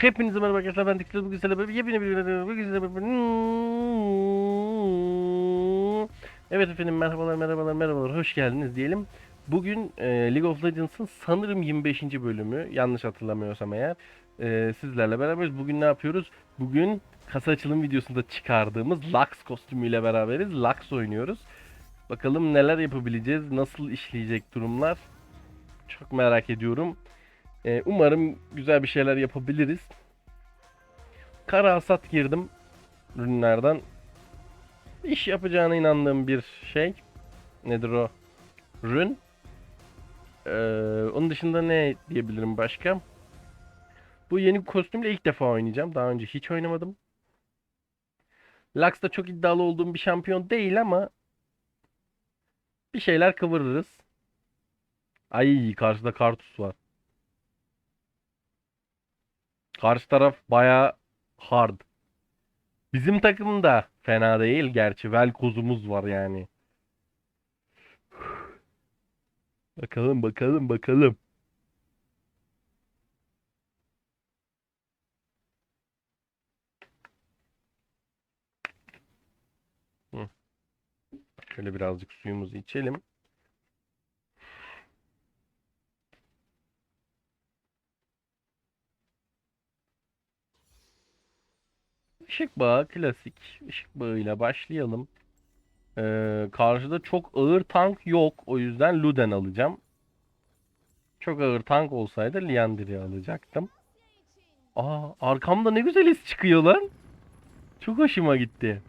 Hepinize merhaba arkadaşlar ben Dikkat bugün sizlerle beraber yepyeni bir videoda bugün sizlerle beraber Evet efendim merhabalar merhabalar merhabalar hoş geldiniz diyelim. Bugün e, League of Legends'ın sanırım 25. bölümü yanlış hatırlamıyorsam eğer e, sizlerle beraberiz. Bugün ne yapıyoruz? Bugün kasa açılım videosunda çıkardığımız Lux kostümüyle beraberiz. Lux oynuyoruz. Bakalım neler yapabileceğiz, nasıl işleyecek durumlar. Çok merak ediyorum. Ee, umarım güzel bir şeyler yapabiliriz. Kara hasat girdim ürünlerden. İş yapacağına inandığım bir şey. Nedir o? Rün. Ee, onun dışında ne diyebilirim başka? Bu yeni kostümle ilk defa oynayacağım. Daha önce hiç oynamadım. Lux da çok iddialı olduğum bir şampiyon değil ama bir şeyler kıvırırız. Ay karşıda Kartus var. Karşı taraf baya hard. Bizim takım da fena değil gerçi. Velkoz'umuz var yani. Bakalım bakalım bakalım. Şöyle birazcık suyumuzu içelim. Işık bağı klasik. Işık bağıyla başlayalım. Ee, karşıda çok ağır tank yok. O yüzden Luden alacağım. Çok ağır tank olsaydı Liandry'i alacaktım. Aa, arkamda ne güzel iz çıkıyor lan. Çok hoşuma gitti.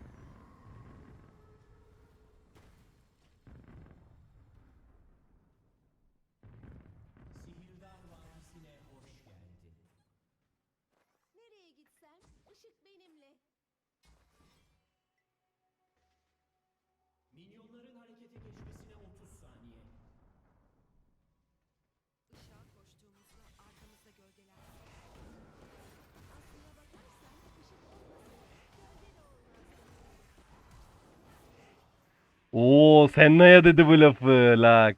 Oo, Senna'ya dedi bu lafı Lux.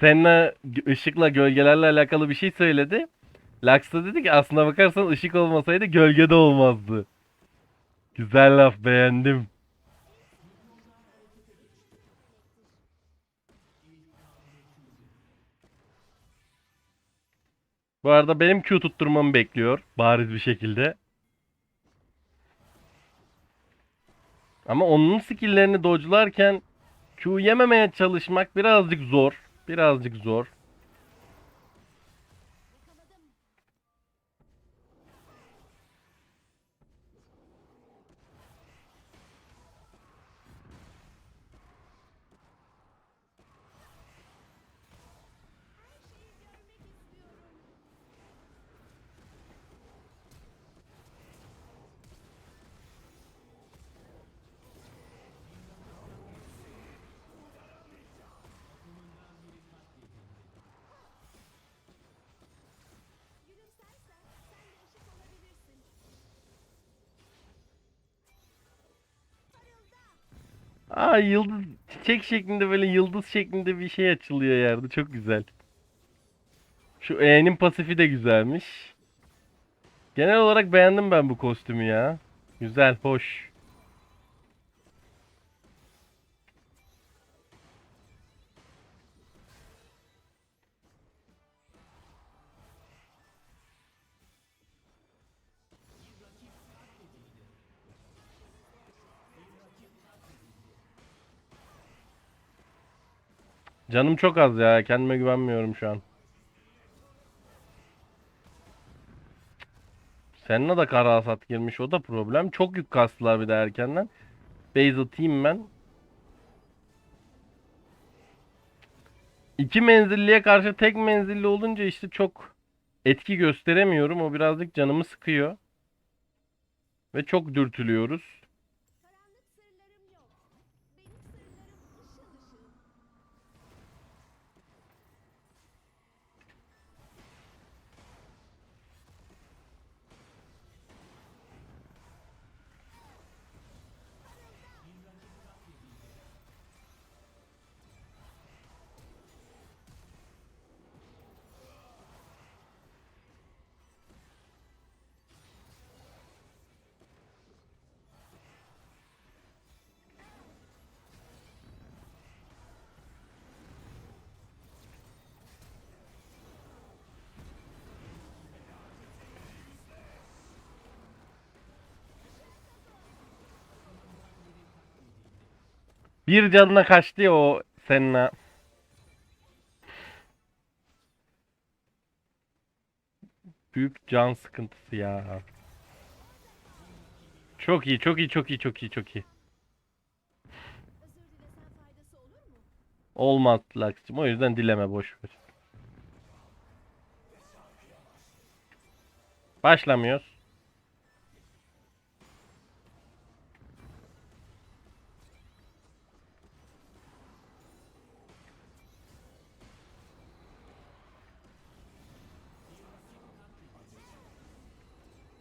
Senna ışıkla gölgelerle alakalı bir şey söyledi. Lux da dedi ki aslına bakarsan ışık olmasaydı gölge de olmazdı. Güzel laf beğendim. Bu arada benim Q tutturmamı bekliyor bariz bir şekilde. Ama onun skill'lerini dodge'larken Q yememeye çalışmak birazcık zor. Birazcık zor. Aa yıldız çiçek şeklinde böyle yıldız şeklinde bir şey açılıyor yerde. Çok güzel. Şu E'nin pasifi de güzelmiş. Genel olarak beğendim ben bu kostümü ya. Güzel, hoş. Canım çok az ya. Kendime güvenmiyorum şu an. Senna da kara hasat girmiş. O da problem. Çok yük kastılar bir de erkenden. Base atayım ben. İki menzilliye karşı tek menzilli olunca işte çok etki gösteremiyorum. O birazcık canımı sıkıyor. Ve çok dürtülüyoruz. Bir canına kaçtı ya o Senna. Büyük can sıkıntısı ya. Çok iyi, çok iyi, çok iyi, çok iyi, çok iyi. Olmaz Laks'cığım. O yüzden dileme boş ver. Başlamıyoruz.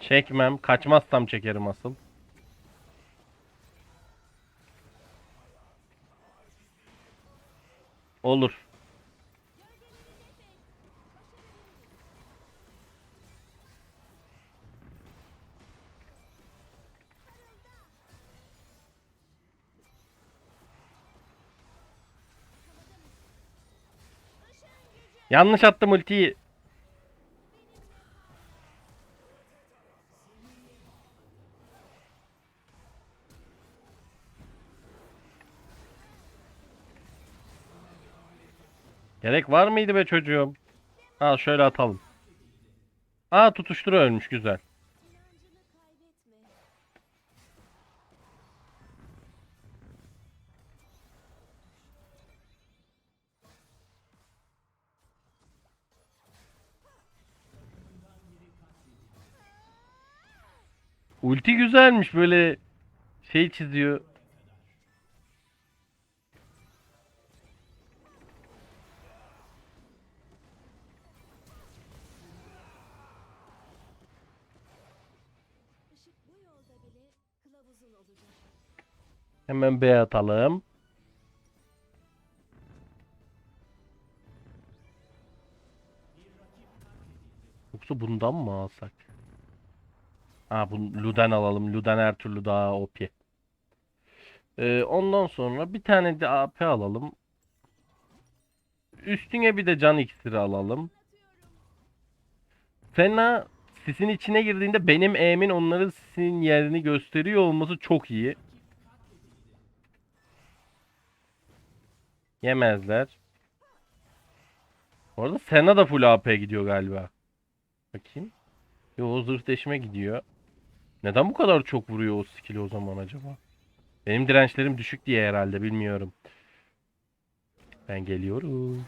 Çekmem. Kaçmazsam çekerim asıl. Olur. Yanlış attım ultiyi. Gerek var mıydı be çocuğum? Al şöyle atalım. Aa tutuşturu ölmüş güzel. Ulti güzelmiş böyle şey çiziyor. Hemen B atalım. Yoksa bundan mı alsak? Ha bu Luden alalım. Luden her türlü daha OP. Ee, ondan sonra bir tane de AP alalım. Üstüne bir de can iksiri alalım. Fena sisin içine girdiğinde benim E'min onların sisin yerini gösteriyor olması çok iyi. Yemezler. Bu arada Senna da full AP gidiyor galiba. Bakayım. Yo zırh deşme gidiyor. Neden bu kadar çok vuruyor o skill'i o zaman acaba? Benim dirençlerim düşük diye herhalde bilmiyorum. Ben geliyorum.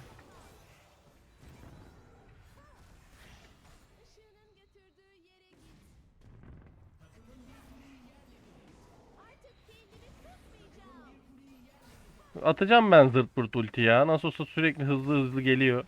Atacağım ben zırt pırt ulti ya. Nasıl olsa sürekli hızlı hızlı geliyor.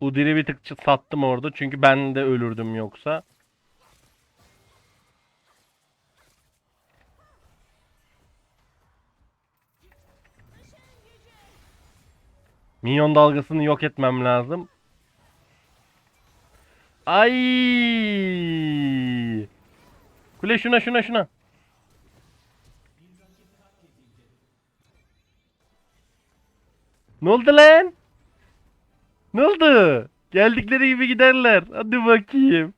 Udyr'i bir tık sattım orada çünkü ben de ölürdüm yoksa. Minyon dalgasını yok etmem lazım. Ay! Kule şuna şuna şuna. Ne oldu lan? Ne oldu? Geldikleri gibi giderler. Hadi bakayım.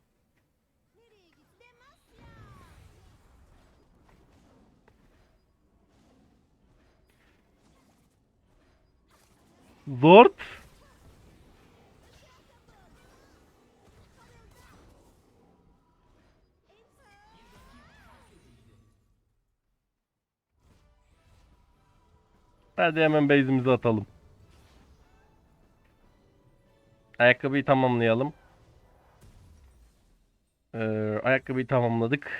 Zord. Hadi hemen base'imizi atalım. Ayakkabıyı tamamlayalım. Ee, ayakkabıyı tamamladık.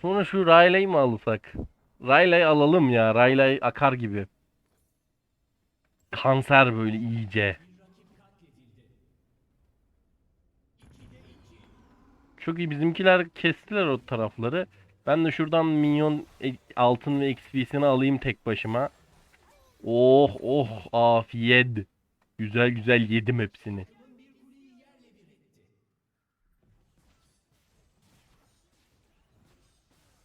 Sonra şu Riley'i mi alsak? Riley alalım ya. Riley akar gibi. Kanser böyle iyice. Çok iyi. Bizimkiler kestiler o tarafları. Ben de şuradan minyon e- altın ve XP'sini alayım tek başıma. Oh oh afiyet. Güzel güzel yedim hepsini.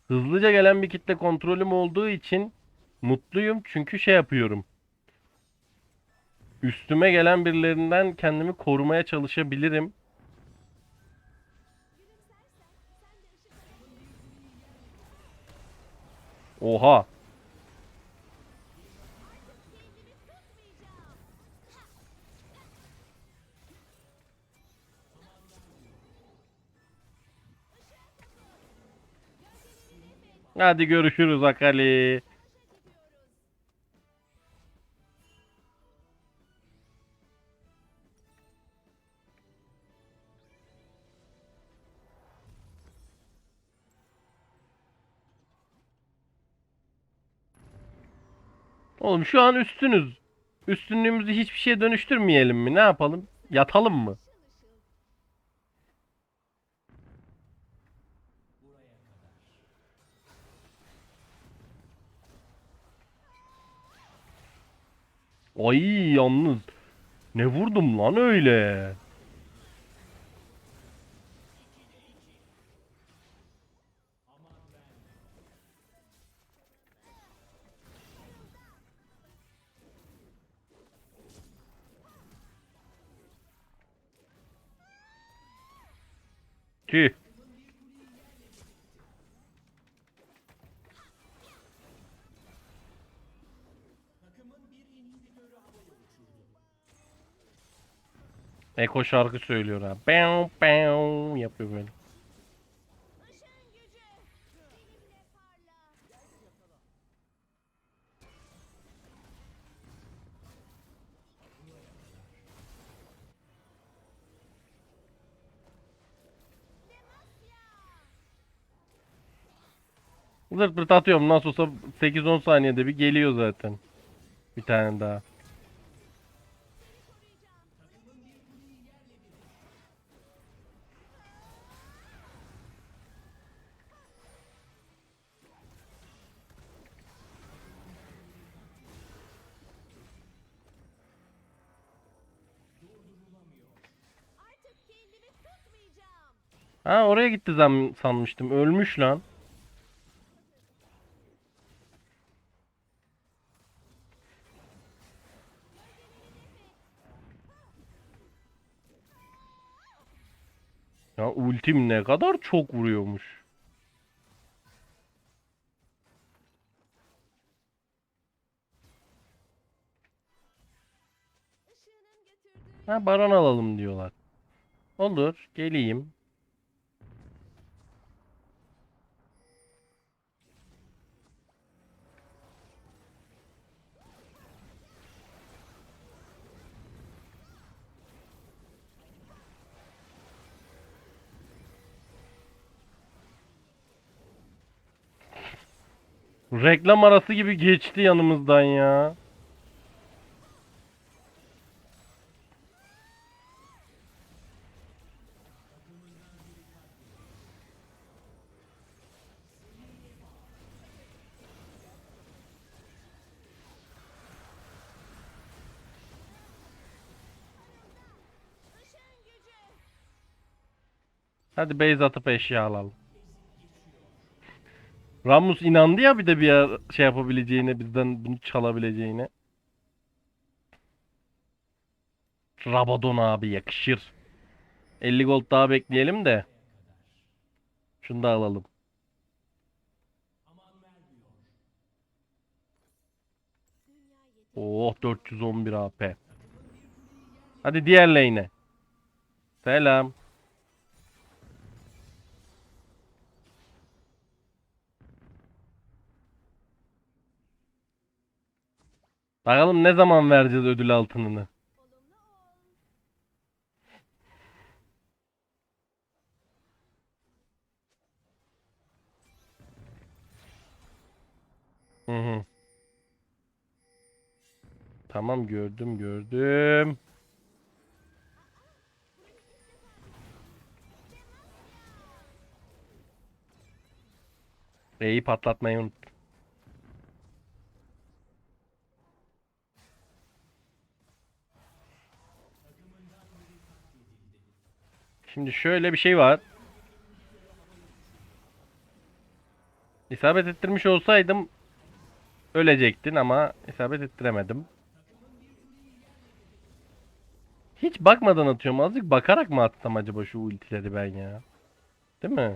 Hızlıca gelen bir kitle kontrolüm olduğu için mutluyum çünkü şey yapıyorum. Üstüme gelen birilerinden kendimi korumaya çalışabilirim. Oha. Hadi görüşürüz Akali. Oğlum şu an üstünüz. Üstünlüğümüzü hiçbir şeye dönüştürmeyelim mi? Ne yapalım? Yatalım mı? Ay yalnız. Ne vurdum lan öyle? Tüh. Eko şarkı söylüyor ha. Pew pew yapıyor böyle. Zırt pırt atıyorum. Nasıl olsa 8-10 saniyede bir geliyor zaten. Bir tane daha. Ha oraya gitti zan sanmıştım. Ölmüş lan. Ya ultim ne kadar çok vuruyormuş. Ha baron alalım diyorlar. Olur, geleyim. Reklam arası gibi geçti yanımızdan ya. Hadi base atıp eşya alalım. Ramus inandı ya bir de bir şey yapabileceğine, bizden bunu çalabileceğine. Rabadon abi yakışır. 50 gold daha bekleyelim de. Şunu da alalım. Oh 411 AP. Hadi diğer lane'e. Selam. Bakalım ne zaman vereceğiz ödül altınını. Hı hı. Tamam gördüm gördüm. Reyi patlatmayı unuttum. Şimdi şöyle bir şey var. İsabet ettirmiş olsaydım ölecektin ama isabet ettiremedim. Hiç bakmadan atıyorum. Azıcık bakarak mı atsam acaba şu ultileri ben ya? Değil mi?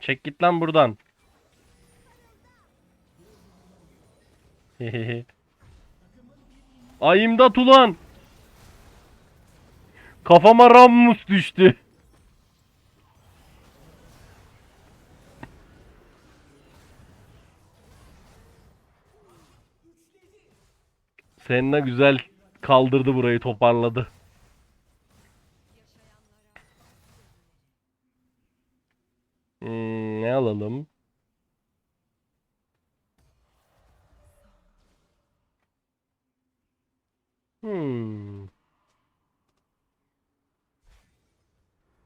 Çek git lan buradan. Ay imdat ulan. Kafama Rammus düştü. Seninle güzel kaldırdı burayı toparladı. Alalım? Hmm.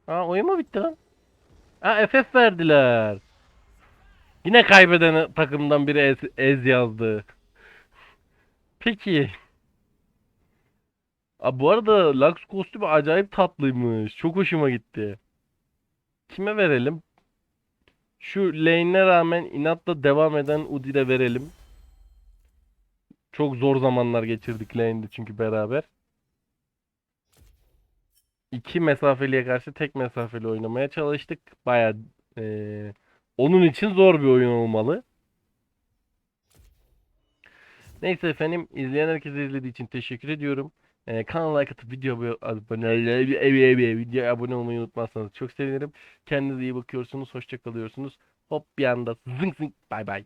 Aa oyun mu bitti lan? Aa FF verdiler. Yine kaybeden takımdan biri ez, ez yazdı. Peki. Aa, bu arada Lux kostümü acayip tatlıymış. Çok hoşuma gitti. Kime verelim? Şu lane'e rağmen inatla devam eden Udy'de verelim. Çok zor zamanlar geçirdik lane'de çünkü beraber. İki mesafeliye karşı tek mesafeli oynamaya çalıştık. Baya onun için zor bir oyun olmalı. Neyse efendim izleyen herkese izlediği için teşekkür ediyorum. Ee, kanala like atıp video abone, video abone olmayı unutmazsanız çok sevinirim. Kendinize iyi bakıyorsunuz. Hoşça kalıyorsunuz. Hop bir anda zınk zınk bay bay.